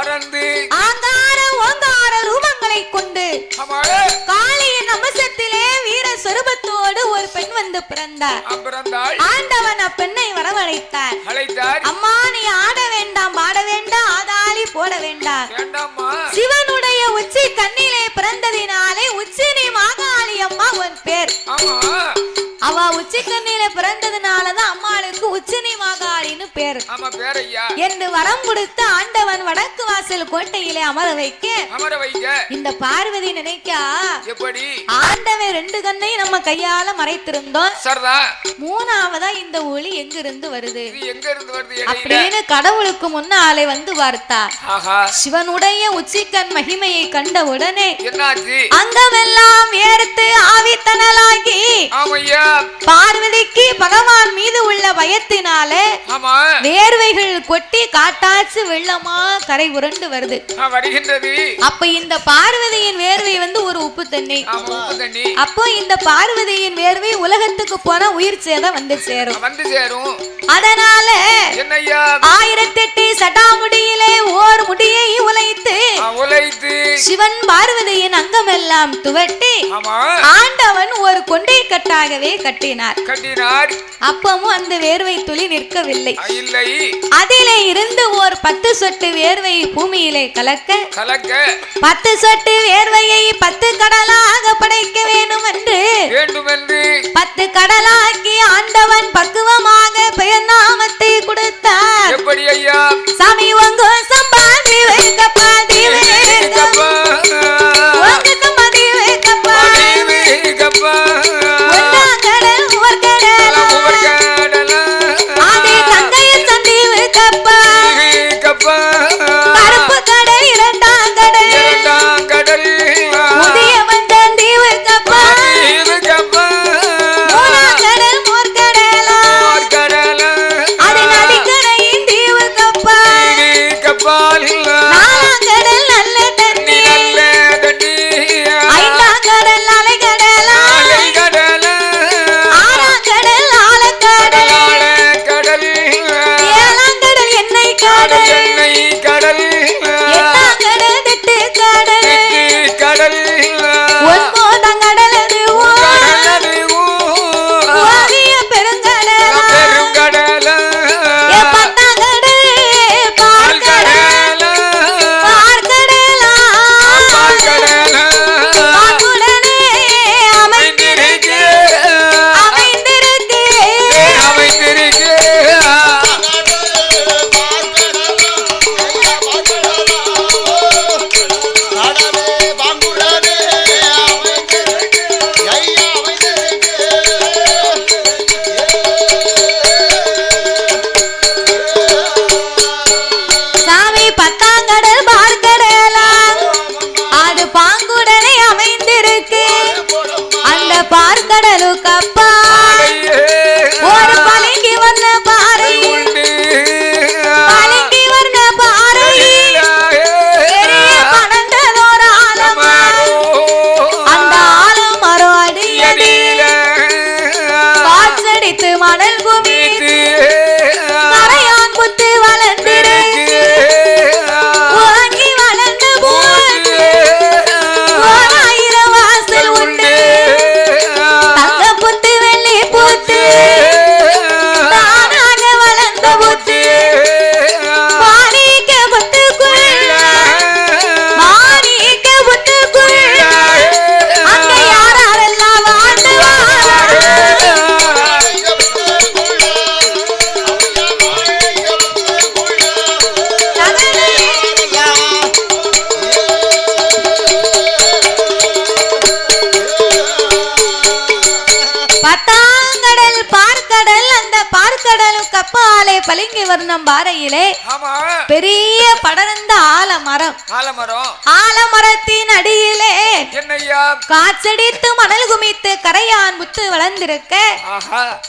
பறந்து ஆங்கார ஓங்கார ரூபங்களை கொண்டு காளியின் அம்சத்திலே வீர சொரூபத்தோடு ஒரு பெண் வந்து பிறந்தார். ஆண்டவன் அப்பெண்ணை வரவழைத்தார். அம்மா நீ ஆட வேண்டாம் பாட வேண்டாம் ஆதாளி போட வேண்டாம். சிவனுடைய உச்சி கண்ணிலே பிறந்ததினாலே உச்சினி மாகாளி அம்மா உன் பேர். அவ உச்சி கண்ணில அம்மாளுக்கு உச்சினி மாகாளின்னு பேரு என்று வரம் கொடுத்து ஆண்டவன் வடக்கு வாசல் கோட்டையிலே அமர வைக்க. அமர வைக்க. இந்த பார்வதி நினைக்கா எப்படி? ஆண்டவன் ரெண்டு கண்ணையும் நம்ம கையால மறைத்திருந்தோம். சரதா. மூணாவதா இந்த ஒளி எங்கிருந்து வருது? இது எங்க இருந்து வருது அப்படின்னு கடவுளுக்கு முன்னாலே வந்து ஆஹா. சிவனுடைய உச்சிக்கண் மகிமையை கண்ட உடனே என்னாச்சு? அங்கமெல்லாம் ஏறுத்து ஆவித்தனலாகி பார்வதிக்கு பகவான் மீது உள்ள பயத்தினாலே வேர்வைகள் கொட்டி காட்டாச்சு வெள்ளமா கரை உருண்டு வருது. அப்ப இந்த பார்வதியின் வேர்வை வந்து ஒரு உப்பு தண்ணி. அப்போ இந்த பார்வதியின் வேர்வை உலகத்துக்கு போன உயிர் சேதம் வந்து சேரும். வந்து சேரும். அதனால என்னய்யா? ஆயிரத்தெட்டு சடாமுடியிலே ஓர் முடியை உழைத்து உழைத்து சிவன் பார்வதியின் அங்கமெல்லாம் துவட்டி ஆண்டவன் ஒரு கொண்டை கட்டாகவே கட்டினார். கட்டினார். அப்பமும் அந்த வேர்வை துளி நிற்கவில்லை. இல்லை. அதிலே இருந்து ஓர் பத்து சொட்டு வேர்வை பூமியிலே கலக்க. கலக்க. பத்து சொட்டு வேர்வையை பத்து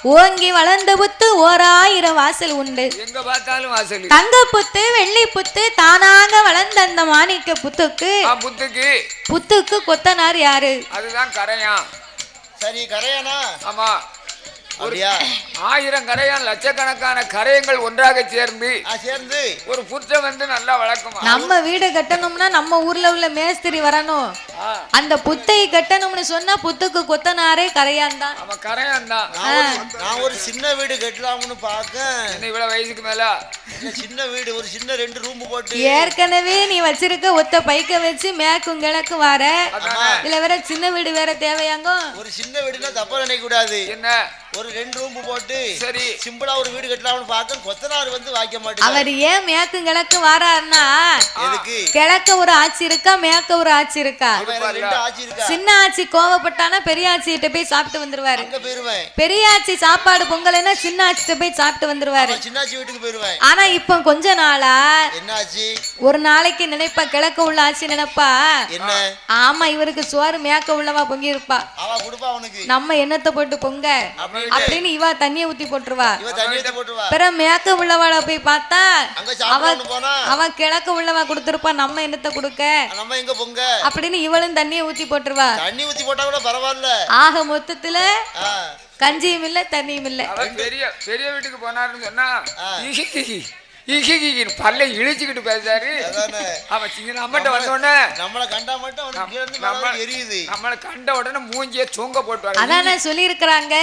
ஓங்கி வளர்ந்த புத்து ஓர் ஆயிரம் வாசல் உண்டு. எங்க பார்த்தாலும் வாசல். தங்க புத்து வெள்ளி புத்து தானாக வளர்ந்த அந்த மாணிக்க புத்துக்கு ஆ, புத்துக்கு. புத்துக்கு கொத்தனார் யாரு? அதுதான் கரையான். சரி கரையானா? ஆமா. ஆயிரம் கரையான் லட்சக்கணக்கான கரையங்கள் ஒன்றாக சேர்ந்து ஆ, சேர்ந்து. ஒரு புற்றை வந்து நல்லா வளர்க்குமா? நம்ம வீடு கட்டணும்னா நம்ம ஊர்ல உள்ள மேஸ்திரி வரணும். அந்த புத்தை கட்டணும்னு சொன்னா புத்துக்கு கொத்தனாரே கரையான் தான். அவன் கரையான் தான். நான் ஒரு- சின்ன வீடு கட்டலாம்னு பார்க்க என்ன இவ்வளவு வயசுக்கு மேல? என்ன சின்ன வீடு ஒரு சின்ன ரெண்டு ரூம் போட்டு. ஏற்கனவே நீ வச்சிருக்க ஒத்த பைக்க வச்சு மேக்கும் கிழக்கு வர. இதுல வேற சின்ன வீடு வேற தேவையாங்க ஒரு சின்ன வீடுனா தப்பா நினைக்க கூடாது என்ன? ஒரு ரெண்டு ரூம் போட்டு சரி. சிம்பிளா ஒரு வீடு கட்டலாம்னு பார்க்க கொத்தனார் வந்து வாய்க்க மாட்டேங்குது அவர் ஏன் மேக்கும் கிழக்கு வாராருன்னா? எதுக்கு? கிழக்க ஒரு ஆட்சி இருக்கா மேக்க ஒரு ஆட்சி இருக்கா? ரெண்டு ஆட்சி இருக்கா? சின்ன ஆட்சி கோவப்பட்டானா பெரிய ஆட்சிகிட்ட போய் சாப்பிட்டு வந்துருவாரு. அங்க போயிருவேன். பெரிய ஆட்சி சாப்பாடு பொங்கலைன்னா சின்ன ஆட்சிட்ட போய் சாப்பிட்டு வந்துருவாரு. அவன் சின்னாச்சி வீட்டுக்கு போயிருவேன். ஆனா இப்ப கொஞ்ச நாளா என்ன ஆச்சு? ஒரு நாளைக்கு நினைப்பா கிழக்க உள்ள ஆட்சி நினைப்பா? என்ன? ஆமா இவருக்கு சோறு மேக்க உள்ளவா பொங்கி இருப்பா அவ கொடுப்பா அவனுக்கு. நம்ம என்னத்தை போட்டு பொங்க. அப்படின்னு இவா தண்ணிய ஊத்தி போட்டுருவா. பிற மேக்க உள்ளவாள போய் பார்த்தா அங்க அவ சாப்பிடணும் போனா? அவ கிழக்க உள்ளவா கொடுத்திருப்பா நம்ம என்னத்தை கொடுக்க? நம்ம எங்க பொங்க? அப்படின்னு இவளும் தண்ணிய ஊத்தி போட்டுருவா. தண்ணி ஊத்தி போட்டா கூட பரவாயில்ல. ஆக மொத்தத்துல கஞ்சியும் இல்ல தண்ணியும் இல்ல. அவன் பெரிய பெரிய வீட்டுக்கு போனாருன்னு சொன்னா இஹிகிஹின்னு பல்ல இழிச்சுக்கிட்டு பேசாரு. அதானே. அவன் சின்ன நம்மகிட்ட வந்தோடனே நம்மள கண்டா மட்டும் அவனுக்கு கீழ இருந்து நம்ம- மேல எரியுது. நம்மளை கண்ட உடனே மூஞ்சிய தூங்க போட்டு வர அதானே சொல்லி இருக்கிறாங்க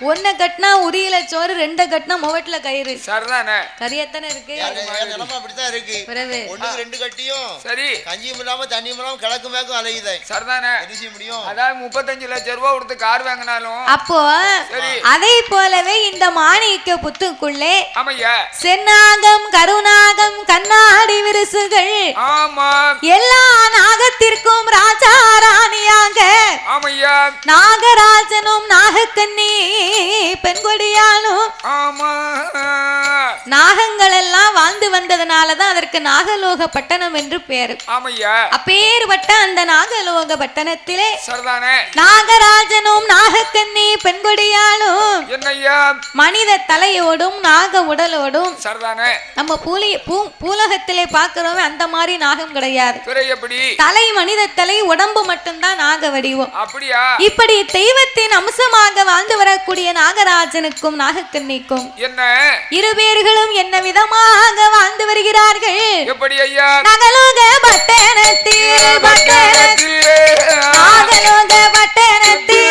ஒன்ன கட்டினா உரியில சோறு ரெண்ட கட்டினா முவட்டுல கயிறு. சரிதானே? கரியத்தானே இருக்கு. நிலைமை அப்படித்தான் இருக்கு. பிறகு. ஒண்ணுக்கு ரெண்டு கட்டியும் சரி. கஞ்சியும் இல்லாம தண்ணியும் இல்லாம கிழக்கு மேக்கும் அலையுதேன் சரிதானே? என்ன முடியும்? அதாவது முப்பத்தஞ்சு லட்சம் ரூபா கொடுத்து கார் வாங்கினாலும் அப்போ. அதை போலவே இந்த மாணிக்க புத்துக்குள்ளே ஆமையா. சென்னாகம் கருநாகம் கண்ணாடி விரிசுகள். எல்லா நாகத்திற்கும் ராஜா ராணியாக நாகராஜனும் நாகக்கன்னி பெண்கொடியாலும் நாகங்கள் எல்லாம் வாழ்ந்து வந்ததுனாலதான் அதற்கு நாகலோக பட்டணம் என்று பேரு. அப்பேற்பட்ட அந்த நாகலோக பட்டணத்திலே நாகராஜனும் நாகக்கன்னி பெண்கொடியாலும் மனித தலையோடும் நாக உடலோடும் சரிதானே. நம்ம பூலி பூ பூலகத்திலே பார்க்கிறோமே அந்த மாதிரி நாகம் கிடையாது. தலை மனித தலை உடம்பு மட்டும்தான் நாக வடிவம். அப்படியா? இப்படி தெய்வத்தின் அம்சமாக வாழ்ந்து வரக்கூடிய நாகராஜனுக்கும் நாகக்கன்னிக்கும் என்ன? இரு பேர்களும் என்ன விதமாக வாழ்ந்து வருகிறார்கள்? எப்படி ஐயா? நகலோக பட்டணத்தில் பட்டணத்தில் நாகலோக பட்டணத்தில்.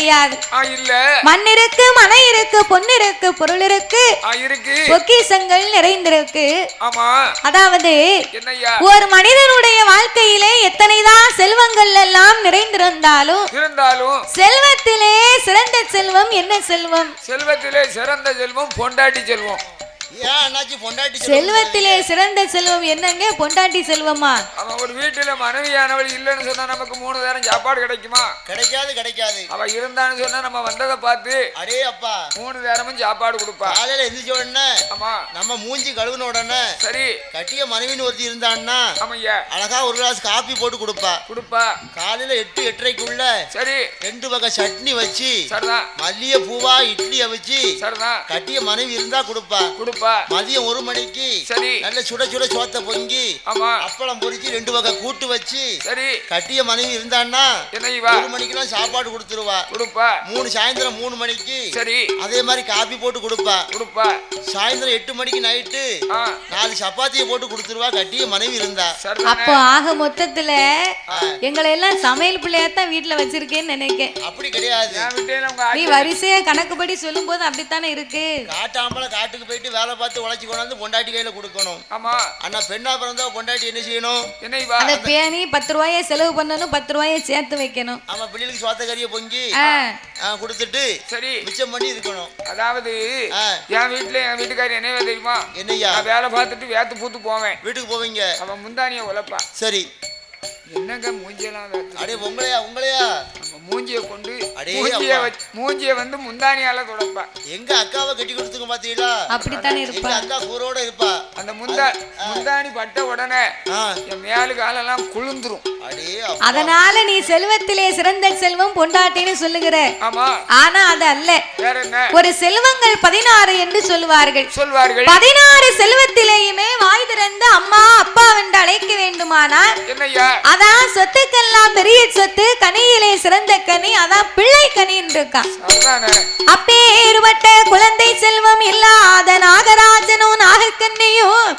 கிடையாது. இல்ல. மண் இருக்கு மனை இருக்கு பொண்ணு இருக்கு பொருள் இருக்கு. பொக்கிஷங்கள் நிறைந்திருக்கு. ஆமா. அதாவது ஒரு மனிதனுடைய வாழ்க்கையிலே எத்தனைதான் செல்வங்கள் எல்லாம் நிறைந்திருந்தாலும் இருந்தாலும் செல்வத்திலே சிறந்த செல்வம் என்ன செல்வம்? செல்வத்திலே சிறந்த செல்வம் பொண்டாட்டி செல்வம். செல்வத்திலே சிறந்த செல்வம் என்னங்க? பொண்டாட்டி செல்வமா? அவன் ஒரு வீட்டுல மனைவியானவள் இல்லைன்னு சொன்னா நமக்கு மூணு நேரம் சாப்பாடு கிடைக்குமா? கிடைக்காது கிடைக்காது. அவ இருந்தான்னு சொன்னா நம்ம வந்ததை பார்த்து அடே அப்பா. மூணு நேரமும் சாப்பாடு கொடுப்பா. காலையில எந்திரிச்ச உடனே ஆமா. நம்ம மூஞ்சி கழுவுன உடனே சரி. கட்டிய மனைவின்னு ஒருத்தி இருந்தான்னா ஆமையா. அழகா ஒரு கிளாஸ் காப்பி போட்டு கொடுப்பா. கொடுப்பா. காலையில எட்டு எட்டரைக்குள்ள சரி. ரெண்டு வகை சட்னி வச்சு சரிதான். மல்லிகை பூவா இட்லிய வச்சு சரிதான். கட்டிய மனைவி இருந்தா கொடுப்பா. கொடுப்பா. மதியம் ஒரு மணிக்கு சரி. நல்ல சுட சுட சோத்த பொங்கி ஆமா. அப்பளம் பொரிச்சு ரெண்டு வகை கூட்டு வச்சு சரி. கட்டிய மனைவி இருந்தான்னா என்ன இவா? ஒரு மணிக்கெல்லாம் சாப்பாடு கொடுத்துருவா. கொடுப்பா. மூணு சாயந்தரம் மூணு மணிக்கு சரி. அதே மாதிரி காப்பி போட்டு கொடுப்பா. கொடுப்பா. சாயந்தரம் எட்டு மணிக்கு நைட்டு நாலு சப்பாத்தியை போட்டு கொடுத்துருவா கட்டிய மனைவி இருந்தா. அப்போ ஆக மொத்தத்துல எங்களை எல்லாம் சமையல் பிள்ளையாத்தான் வீட்டுல வச்சிருக்கேன்னு நினைக்கேன். அப்படி கிடையாது. நீ வரிசையா கணக்குப்படி சொல்லும் போது அப்படித்தானே இருக்கு? காட்டாம்பள காட்டுக்கு போயிட்டு வேலை பார்த்து உழைச்சி கொண்டாந்து பொண்டாட்டி கையில கொடுக்கணும். ஆமா. ஆனா பெண்ணா பிறந்தா பொண்டாட்டி என்ன செய்யணும்? என்ன அந்த பேணி பத்து ரூபாய செலவு பண்ணணும் பத்து ரூபாய சேர்த்து வைக்கணும். ஆமா பிள்ளைகளுக்கு சோத்த கறியை பொங்கி கொடுத்துட்டு சரி. மிச்சம் பண்ணி இருக்கணும். அதாவது. என் வீட்டுல என் வீட்டுக்காரி என்னவே தெரியுமா? என்னய்யா நான் வேலை பார்த்துட்டு வேத்து பூத்து போவேன். வீட்டுக்கு போவீங்க. அவன் முந்தானிய உழைப்பா. சரி. என்னங்க மூஞ்சியெல்லாம் அடே உங்களையா உங்களையா? மூஞ்சிய கொண்டு மூஞ்சிய மூஞ்சிய வந்து முந்தானியால துடைப்பா. எங்க அக்காவை கட்டி கொடுத்துங்க பாத்தீங்களா? அப்படித்தானே இருப்பா. அக்கா கூரோட இருப்பா. அந்த முந்தா முந்தானி பட்ட உடனே என் மேலு காலெல்லாம் குளிந்துரும். அதனால நீ செல்வத்திலே சிறந்த செல்வம் பொண்டாட்டின்னு சொல்லுகிற. ஆமா. ஆனா அது அல்ல. வேற என்ன? ஒரு செல்வங்கள் பதினாறு என்று சொல்வார்கள் சொல்வார்கள். பதினாறு செல்வத்திலேயுமே வாய் திறந்து அம்மா அப்பா என்று அழைக்க வேண்டுமானால் அதான் சொத்துக்கெல்லாம் பெரிய சொத்து கனியிலே சிறந்த கனி அதான் பிள்ளை கனின்னு இருக்கான் அப்பேறுபட்ட குழந்தை செல்வம் இல்லாத நாகராஜனும் நாகக்கண்ணியும்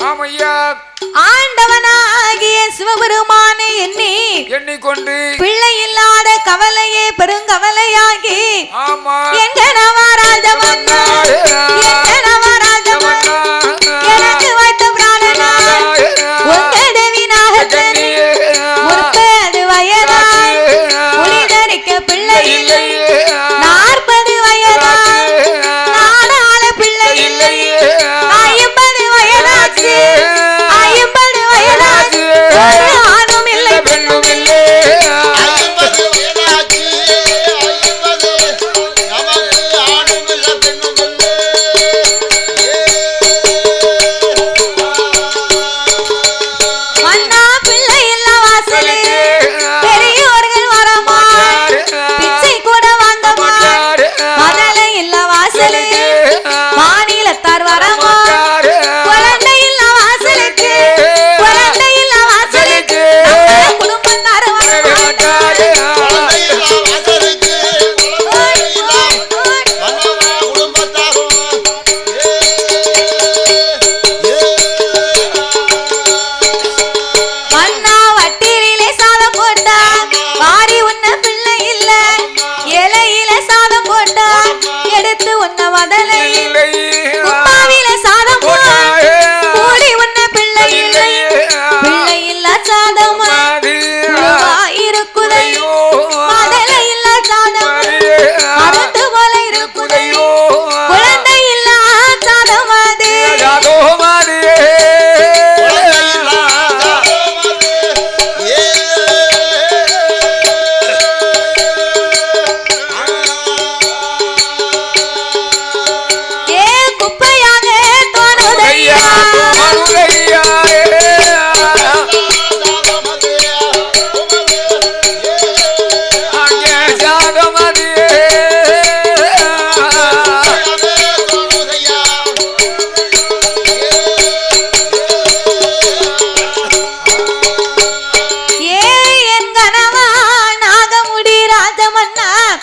ஆண்டவனாகிய சிவபெருமானை எண்ணி எண்ணிக்கொண்டு பிள்ளை இல்லாத கவலையே பெருங்கவலையாகி ஆமா. எங்க நவராஜ மன்னா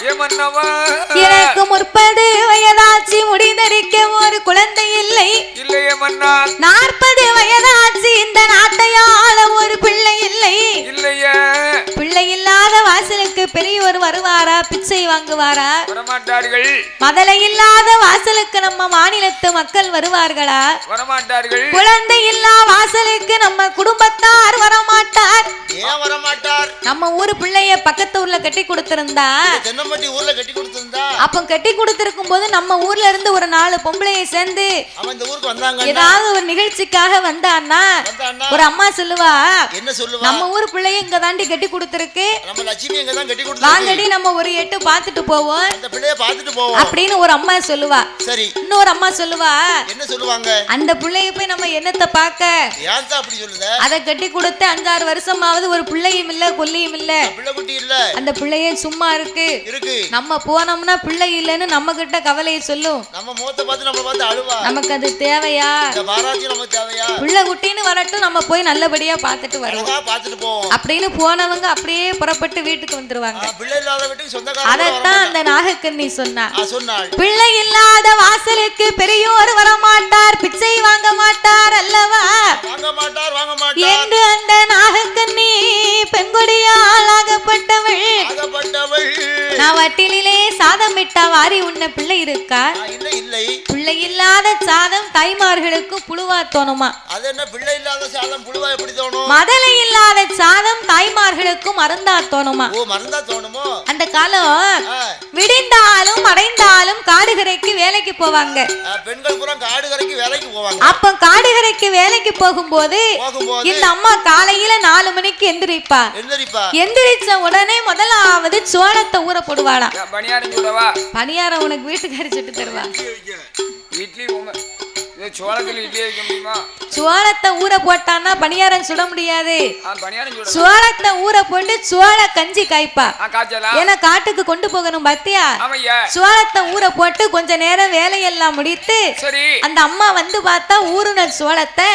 எனக்கு முற்பது வயதாச்சு முடிந்தரிக்க ஒரு குழந்தை இல்லை. இல்லையே மன்னா. நாற்பது வயதாச்சு இந்த நாட்டையாள ஒரு பிள்ளை இல்லை. இல்லையே. பிள்ளை இல்லாத வாசலுக்கு பெரியவர் வருவாரா பிச்சை வாங்குவாரா? வரமாட்டார்கள். மதலை இல்லாத வாசலுக்கு நம்ம மாநிலத்து மக்கள் வருவார்களா? வரமாட்டார்கள். குழந்தை இல்லா வாசலுக்கு நம்ம குடும்பத்தார் வரமாட்டார். ஏன் வர மாட்டார் நம்ம ஊரு பிள்ளைய பக்கத்து ஊர்ல கட்டி கொடுத்திருந்தா தென்னம்பட்டி ஊர்ல கட்டி கொடுத்திருந்தா? அப்ப கட்டி கொடுத்திருக்கும் போது நம்ம ஊர்ல இருந்து ஒரு நாலு பொம்பளைய சேர்ந்து அவன் இந்த ஊருக்கு வந்தாங்க ஏதாவது ஒரு நிகழ்ச்சிக்காக வந்தான்னா ஒரு அம்மா சொல்லுவா என்ன சொல்லுவா? நம்ம ஊர் பிள்ளைய இங்க தாண்டி கட்டி கொடுத்திருக்கு. நம்ம லட்சுமி எங்க தான் கட்டி கொடுத்தாங்க வாங்கடி நம்ம ஒரு எட்டு பார்த்துட்டு போவோம். அந்த பிள்ளைய பார்த்துட்டு போவோம். அப்படின்னு ஒரு அம்மா சொல்லுவா. சரி. இன்னொரு அம்மா சொல்லுவா என்ன சொல்லுவாங்க? அந்த பிள்ளைய போய் நம்ம என்னத்தை பார்க்க? ஏன் அப்படி சொல்லுத? அதை கட்டி கொடுத்து அஞ்சாறு வருஷமாவது ஒரு பிள்ளையும் இல்ல கொல்லியும் இல்ல. அந்த பிள்ளையே சும்மா இருக்கு. இருக்கு. நம்ம போனோம்னா பிள்ளை இல்லைன்னு நம்ம கிட்ட கவலையை சொல்லும். நம்ம முகத்தை பார்த்து நம்ம பார்த்து அழுவா. நமக்கு அது தேவையா? பிள்ளை குட்டின்னு வரட்டும் நம்ம போய் நல்லபடியா பார்த்துட்டு வருவோம். அழகா பார்த்துட்டு போவோம். அப்படின்னு போனவங்க அப்படியே புறப்பட்டு வீட்டுக்கு வந்துருவாங்க. பிள்ளை இல்லாத வீட்டுக்கு சொந்தக்காரங்க அதைத்தான் அந்த நாகக்கண்ணி சொன்னா பிள்ளை இல்லாத வாசலுக்கு பெரியோர் வரமாட்டார். பிச்சை வாங்க மாட்டார் அல்லவா? என்று அந்த நாகக்கண்ணி பெண்கொடியால் ஆகப்பட்டவள். நான் வட்டிலே சாதம் விட்டா வாரி உண்ண பிள்ளை இருக்கா? இல்லை. பிள்ளை இல்லாத சாதம் தாய்மார்களுக்கு புழுவா தோணுமா? அது என்ன பிள்ளை இல்லாத சாதம் புழுவா எப்படி தோணும்? மதலை இல்லாத சாதம் தாய்மார்களுக்கும் மருந்தா தோணுமா? ஓ மறந்தா தோணுமோ? அந்த காலம் விடிந்தாலும் அடைந்தாலும் காடுகரைக்கு வேலைக்கு போவாங்க. பெண்கள் பூரா காடு கரைக்கு வேலைக்கு போவாங்க. அப்ப காடுகரைக்கு வேலைக்கு போகும்போது இந்த அம்மா காலையில நாலு மணிக்கு எந்திரிப்பா. எழுந்தரிப்பா எந்திரிச்ச உடனே முதலாவது சோளத்தை ஊற போடுவாளாம் பணியாரம் உனக்கு வீட்டுக்காரி சுட்டு தருவா. இட்லி உங்க சோளத்தை ஊற போட்டான்னா பணியாரம் சுட முடியாது. சோளத்தை ஊற போட்டு சோள கஞ்சி காய்ப்பா. ஏன்னா காட்டுக்கு கொண்டு போகணும் பாத்தியா? சோளத்தை ஊற போட்டு கொஞ்ச நேரம் வேலையெல்லாம் முடித்து சரி. அந்த அம்மா வந்து பார்த்தா ஊறுன சோளத்தை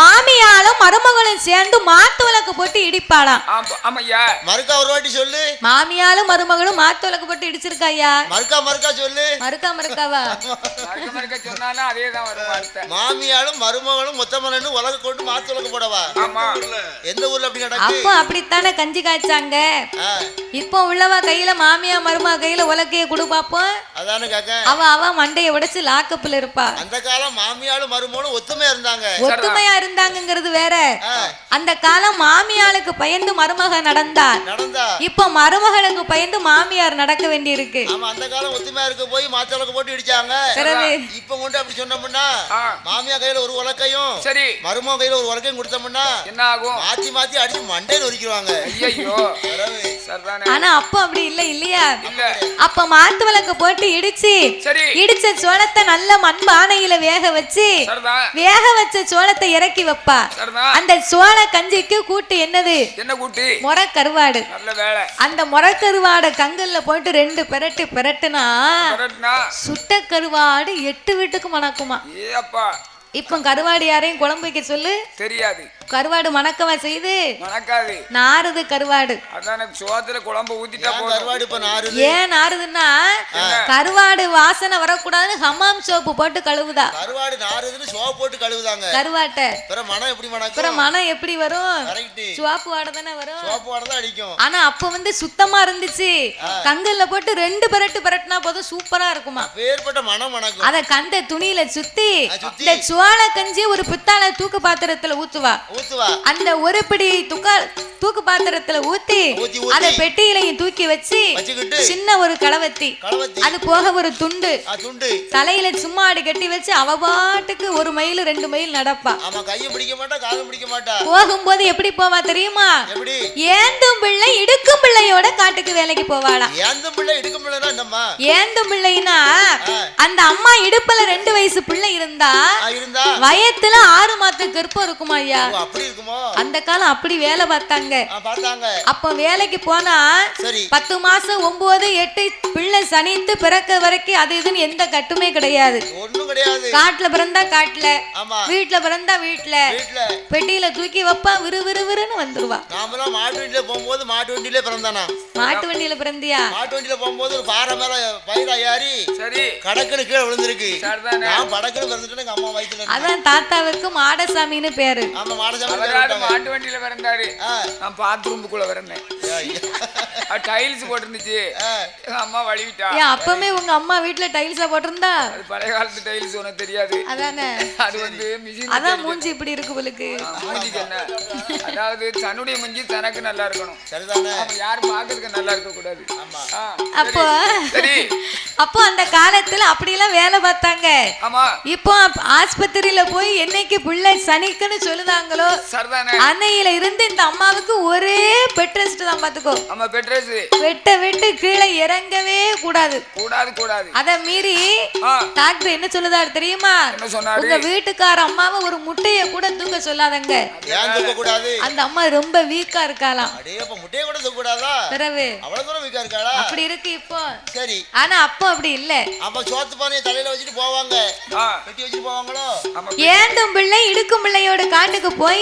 மாமியாலும் மருமகளும் சேர்ந்து மாத்து விளக்கு போட்டு இடிப்பாளாம். ஆம்- ஆமையா மறுக்கா ஒரு வாட்டி சொல்லு. மாமியாலும் மருமகளும் மாத்து விளக்கு போட்டு இடிச்சிருக்காயா மறுக்கா மறுக்கா சொல்லு. மறுக்கா மறுக்காவா? மறுக்க மறுக்க சொன்னாலும் அதே தான் வரும். மாமியாலும் மருமகளும் மொத்தமனு உலக கொண்டு மாத்து உலக போடவா? ஆமா. எந்த ஊர்ல அப்படி நடக்கு? அப்போ அப்படித்தானே கஞ்சி காய்ச்சாங்க? இப்போ உள்ளவா கையில மாமியா மருமா கையில உலக்கைய கொடு பாப்போம். அதானு கேக்க? அவ அவ மண்டைய உடைச்சு லாக்கப்புல இருப்பா. அந்த காலம் மாமியாலும் மருமகளும் ஒத்துமையா இருந்தாங்க. ஒத்துமையா இருந்தாங்கங்கிறது வேற. அந்த காலம் மாமியாளுக்கு பயந்து மருமக நடந்தார் நடந்தா. இப்போ மருமகளுக்கு பயந்து மாமியார் நடக்க வேண்டியிருக்கு. ஆமா அந்த காலம் ஒத்துமையா இருக்க போய் மாத்து உலக போட்டு இடிச்சாங்க. இப்ப கொண்டு அப்படி சொன்னோம்னா. மாமியா கையில ஒரு உலக்கையும் சரி. மருமக கையில ஒரு உலக்கையும் கொடுத்தோம்னா என்ன ஆகும் மாத்தி மாத்தி அடிச்சு மண்டையில ஒரிக்குவாங்க ஐயோ ஆனா அப்போ அப்படி இல்ல இல்லையா? இல்ல. அப்ப மாத்து விளக்கு போட்டு இடிச்சு சரி. இடிச்ச சோளத்தை நல்ல மண்பானையில வேக வச்சு வேக வச்ச சோளத்தை இறக்கி வைப்பா. அந்த சோள கஞ்சிக்கு கூட்டு என்னது? என்ன கூட்டி? முறை கருவாடு அந்த முறை கருவாடை கங்கல்ல போட்டு ரெண்டு பெரட்டு பெரட்டுனா சுட்ட கருவாடு எட்டு வீட்டுக்கு மணக்குமா. ஏ அப்பா இப்போ கருவாடு யாரையும் குழம்பு வைக்க சொல்லு. தெரியாது. கருவாடு மணக்கவா செய்து. மணக்காது நாறுது கருவாடு. அதான் சோத்துல குழம்பு ஊத்திட்டா கருவாடு இப்ப நாறுது? ஏன் நாறுதுன்னா கருவாடு வாசனை வரக்கூடாதுன்னு ஹமாம் சோப்பு போட்டு கழுவுதா. கருவாடு நாறுதுன்னு சோப்பு போட்டு கழுவுதாங்க. கருவாட்டை. பிற மனம் எப்படி மணக்கும் அப்புறம் மனம் எப்படி வரும்? சுவாப்பு வாடை தானே வரும்? சோப்பு வாடை தான் அடிக்கும். ஆனா அப்ப வந்து சுத்தமா இருந்துச்சு. கங்கல்ல போட்டு ரெண்டு பெரட்டு பெரட்டுனா போதும் சூப்பரா இருக்குமா. வேறுபட்ட மனம் மணக்கும் அத கந்த துணியில சுத்தி. இந்த சோள கஞ்சி ஒரு பித்தாள தூக்கு பாத்திரத்துல ஊத்துவா. ஊத்துவா. அந்த ஒரு பிடி துக்கா தூக்கு பாத்திரத்துல ஊத்தி. அத பெட்டியிலையும் தூக்கி வச்சு சின்ன ஒரு களவத்தி அது போக ஒரு துண்டு. தலையில சும்மா அடி கட்டி வச்சு அவ பாட்டுக்கு ஒரு மைல் ரெண்டு மைல் நடப்பா. ஆமா கையும் பிடிக்க மாட்டா காலும் பிடிக்க மாட்டா. போகும்போது எப்படி போவா தெரியுமா? ஏந்தும் பிள்ளை இடுக்கும் பிள்ளையோட காட்டுக்கு வேலைக்கு என்னம்மா? ஏந்தும் பிள்ளைனா அந்த அம்மா இடுப்புல ரெண்டு வயசு பிள்ளை இருந்தா வயத்துல ஆறு மாத்த கர்ப்பம் இருக்குமா ஐயா? அப்படி இருக்குமோ? அந்த காலம் அப்படி வேலை பார்த்தாங்க. பார்த்தாங்க. அப்ப வேலைக்கு போனா சரி. பத்து மாசம் ஒன்பது எட்டு பிள்ளை சனித்து பிறக்க வரைக்கும் அது இதுன்னு எந்த கட்டுமே கிடையாது. ஒண்ணும் கிடையாது. காட்டுல பிறந்தா காட்டுல ஆமா. வீட்டுல பிறந்தா வீட்டுல. பெட்டியில தூக்கி வைப்பா விறு விறு விறுன்னு வந்துருவா. நாமெல்லாம் மாட்டு வண்டியில போகும்போது மாட்டு வண்டியிலே பிறந்தானா? மாட்டு வண்டியில பிறந்தியா? மாட்டு வண்டியில போகும்போது ஒரு பாறை மேல பயிரா ஏறி சரி. கடை படக்குன்னு கீழே விழுந்திருக்கு. நான் படக்குன்னு பிறந்துட்டேன் எங்க அம்மா வயித்துல இருந்தேன். அதான் தாத்தாவுக்கு மாடசாமின்னு பேரு. ஆமா மாட்டு வண்டியில பிறந்தாரு. நான் பாத்ரூமுக்குள்ள பிறந்தேன். டைல்ஸ் போட்டிருந்துச்சு. எங்க அம்மா வழிவிட்டா. ஏன் அப்பமே உங்க அம்மா வீட்டுல டைல்ஸா போட்டிருந்தா? அது பழைய காலத்து டைல்ஸ் உனக்கு தெரியாது. அதானே. அது வந்து மிஷின் அதான் மூஞ்சி இப்படி இருக்கு உங்களுக்கு. மூஞ்சிக்கு என்ன? அதாவது தன்னுடைய மூஞ்சி தனக்கு நல்லா இருக்கணும். சரிதானே. யாரும் பார்க்கறதுக்கு நல்லா இருக்க கூடாது ஆமா. ஆ, அப்போ சரி அப்போ அந்த காலத்துல அப்படிலாம் வேலை பார்த்தாங்க. ஆமா. இப்போ ஆஸ்பத்திரியில போய் என்னைக்கு பிள்ளை சனிக்குன்னு சொல்லுதாங்களோ சரிதானே? அன்னையில இருந்து இந்த அம்மாவுக்கு ஒரே பெட் ரெஸ்ட் தான் பாத்துக்கோ ஆமா பெட்ரஸ் வெட்ட வெட்டு கீழே இறங்கவே கூடாது. கூடாது கூடாது. அத மீறி டாக்டர் என்ன சொல்லுதாரு தெரியுமா? என்ன சொன்னாரு? உங்க வீட்டுக்கார அம்மாவை ஒரு முட்டைய கூட தூக்க சொல்லாதங்க. அந்த அம்மா ரொம்ப வீக்கா இருக்காளாம். அடே அப்ப முட்டையை கூட தூக்க கூடாதா பிறகு அவ்வளவு தூரம் வீக்கா இருக்காளா? அப்படி இருக்கு இப்போ. சரி. ஆனா அப்போ அப்படி இல்ல. அப்ப சோத்து பானையை தலையில வச்சுட்டு போவாங்க. ஆ. வெட்டி வச்சுட்டு போவாங்களோ ஏந்தும் பிள்ளை இடுக்கும் பிள்ளையோட காட்டுக்கு போய்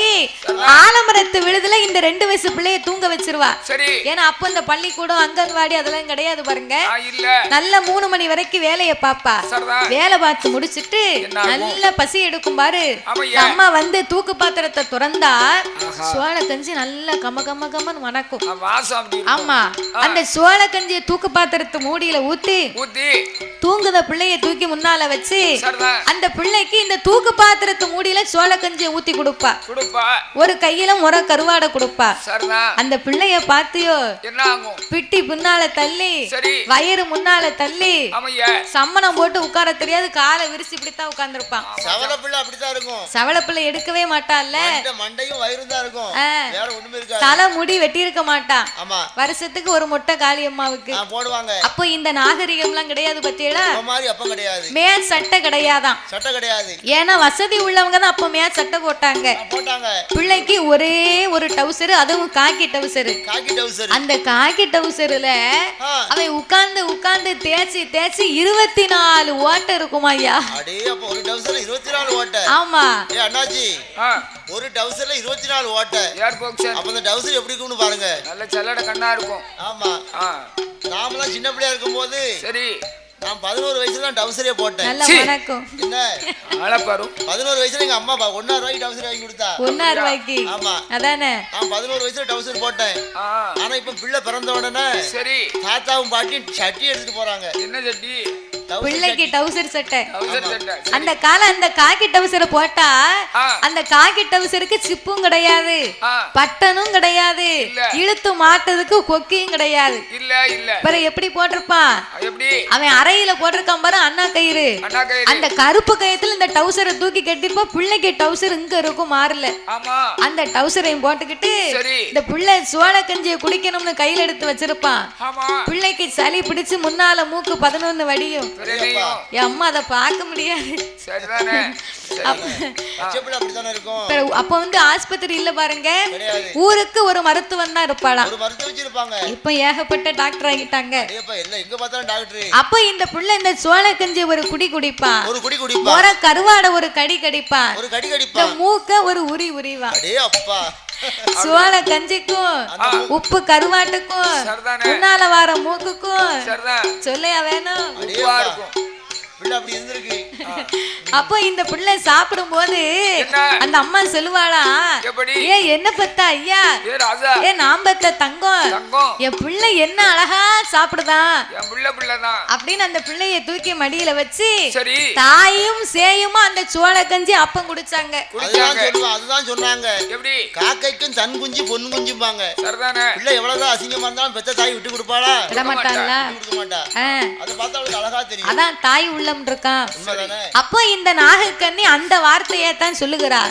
ஆலமரத்து விழுதுல இந்த ரெண்டு வயசு பிள்ளைய தூங்க வச்சிருவா. சரி. ஏன்னா அப்ப இந்த பள்ளிக்கூடம் அங்கன்வாடி அதெல்லாம் கிடையாது பாருங்க. நல்ல மூணு மணி வரைக்கும் வேலைய பாப்பா. வேலை பார்த்து முடிச்சிட்டு? நல்ல பசி எடுக்கும் பாரு. அம்மா வந்து தூக்கு பாத்திரத்தை திறந்தா சோள கஞ்சி நல்லா கம கம கமன்னு இருக்கும். ஆமா. அந்த சோள கஞ்சிய தூக்கு பாத்திரத்தை மூடியில ஊத்தி தூங்குத பிள்ளைய தூக்கி முன்னால வச்சு அந்த பிள்ளைக்கு இந்த தூக்கு பாத்திரத்து மூடியில சோள கஞ்சிய ஊத்தி கொடுப்பா. கொடுப்பா. ஒரு கையில முறை கருவாடை கொடுப்பா. அந்த பிள்ளைய பாத்தியோ என்ன ஆகும் பிட்டி பின்னால தள்ளி சரி. வயிறு முன்னால தள்ளி சம்மணம் போட்டு உட்கார தெரியாது காலை விரிச்சு இப்படித்தான் உட்கார்ந்துருப்பான். சவல பிள்ளை அப்படித்தான் இருக்கும். சவள பிள்ளை எடுக்கவே மாட்டான்ல மண்டை- மண்டையும் வயிறும் தான் இருக்கும். ஆ. வேற ஒண்ணுமே இருக்காது. தலை முடி வெட்டி இருக்க மாட்டான். ஆமா. வருஷத்துக்கு ஒரு மொட்டை காளி அம்மாவுக்கு. போடுவாங்க. அப்போ இந்த நாகரிகம்லாம் கிடையாது பத்தியடா அப்ப மாதிரி அப்ப கிடையாது. மேல் சட்டை கிடையாதான். சட்டை கிடையாது. ஏன்னா வசதி உள்ளவங்க தான் அப்போ மேல் சட்டை போட்டாங்க. போட்டாங்க பிள்ளைக்கு ஒரே ஒரு டவுசர் அதுவும் காக்கி டவுசர். காக்கி டவுசர். அந்த காக்கி டவுசர்ல. அவன் உட்கார்ந்து உட்கார்ந்து தேய்ச்சி தேய்ச்சி இருபத்தி நாலு ஓட்டை இருக்குமா ஐயா? அடே அப்ப ஒரு டவுசர்ல இருபத்தி நாலு ஓட்டை. ஆமா. ஏ அண்ணாச்சி. ஒரு டவுசர்ல இருபத்தி நாலு ஓட்டை ஏர் அப்ப இந்த டவுசர் எப்படி இருக்கும்னு பாருங்க. நல்ல செல்லட கண்ணா இருக்கும். ஆமா. நாமெல்லாம் சின்ன பிள்ளையா இருக்கும்போது சரி. நான் பதினோரு வயசுல தான் டவுசரே போட்டேன். நல்ல சீ. வணக்கம். என்ன? ஆளப்பாரு பதினோரு வயசுல எங்க அம்மா ஒன்னா ரூபாய்க்கு டவுசர் வாங்கி கொடுத்தா? ஒன்னா ரூபாய்க்கு. ஆமா. அதானே? நான் பதினோரு வயசுல டவுசர் போட்டேன். ஆ. ஆனா இப்ப பிள்ளை பிறந்த உடனே சரி. தாத்தாவும் பாட்டியும் சட்டி எடுத்துட்டு போறாங்க. என்ன சட்டி? டவுசர் பிள்ளைக்கு டவுசர் சட்டை. டவுசர் சட்டை. சரி. அந்த காலம் அந்த காக்கி டவுசரை போட்டா. அந்த காக்கி டவுசருக்கு சிப்பும் கிடையாது. பட்டனும் கிடையாது. இழுத்து மாட்டதுக்கு கொக்கியும் கிடையாது. இல்ல இல்ல. பிறகு எப்படி போட்டிருப்பான்? அது எப்படி அறையில போட்டிருக்கான் பாரு அண்ணா கயிறு. அந்த கருப்பு கயத்துல இந்த டவுசரை தூக்கி கட்டிருப்பா பிள்ளைக்கு டவுசர் இங்க இருக்கும் மாறல அந்த டவுசரையும் போட்டுக்கிட்டு இந்த பிள்ளை சோள கஞ்சியை குடிக்கணும்னு கையில எடுத்து வச்சிருப்பான். பிள்ளைக்கு சளி பிடிச்சு முன்னால மூக்கு பதினொன்னு வடியும். என் அம்மா அதை பார்க்க முடியாது. அப்ப வந்து ஆஸ்பத்திரி இல்ல பாருங்க. ஊருக்கு ஒரு மருத்துவம் தான் இருப்பாளாம். ஒரு மருத்துவ வச்சிருப்பாங்க. இப்ப ஏகப்பட்ட டாக்டர் ஆகிட்டாங்க. அப்ப இந்த புள்ள இந்த சோள கஞ்சி ஒரு குடி குடிப்பான். ஒரு குடி குடிப்பா ஒரு கருவாடை ஒரு கடி கடிப்பான். ஒரு கடி இந்த கடிப்பா மூக்க ஒரு உரி உரிவான். அடே அப்பா. சோள கஞ்சிக்கும் உப்பு கருவாட்டுக்கும் சரிதானே. முன்னால வர மூக்குக்கும் சரிதான். சொல்லையா வேணும்? பிள்ளை அப்படி இருந்திருக்கு. அப்போ இந்த பிள்ளை சாப்பிடும் போது? அந்த அம்மா சொல்லுவாளா எப்படி? ஏ என்ன பத்தா ஐயா? ஏ ராஜா? ஏ நான் பெத்த தங்கம். என் பிள்ளை என்ன அழகா சாப்பிடுதான் என் புள்ள பிள்ளைதான். அப்படின்னு அந்த பிள்ளைய தூக்கி மடியில வச்சு சரி. தாயும் சேயுமா அந்த சோள கஞ்சி அப்பம் குடிச்சாங்க. அதுதான் சொன்னாங்க. எப்படி? காக்கைக்கும் தன் குஞ்சு பொண்ணு குஞ்சும்பாங்க. சரிதானே. பிள்ளை எவ்வளவுதான் அசிங்கமா இருந்தாலும் பெத்த தாய் விட்டு கொடுப்பாளா? விட மாட்டாங்களா அதான் தாய் உள்ளம் இருக்கான். அப்போ இந்த நாகக்கண்ணி அந்த வார்த்தையை தான் சொல்லுகிறா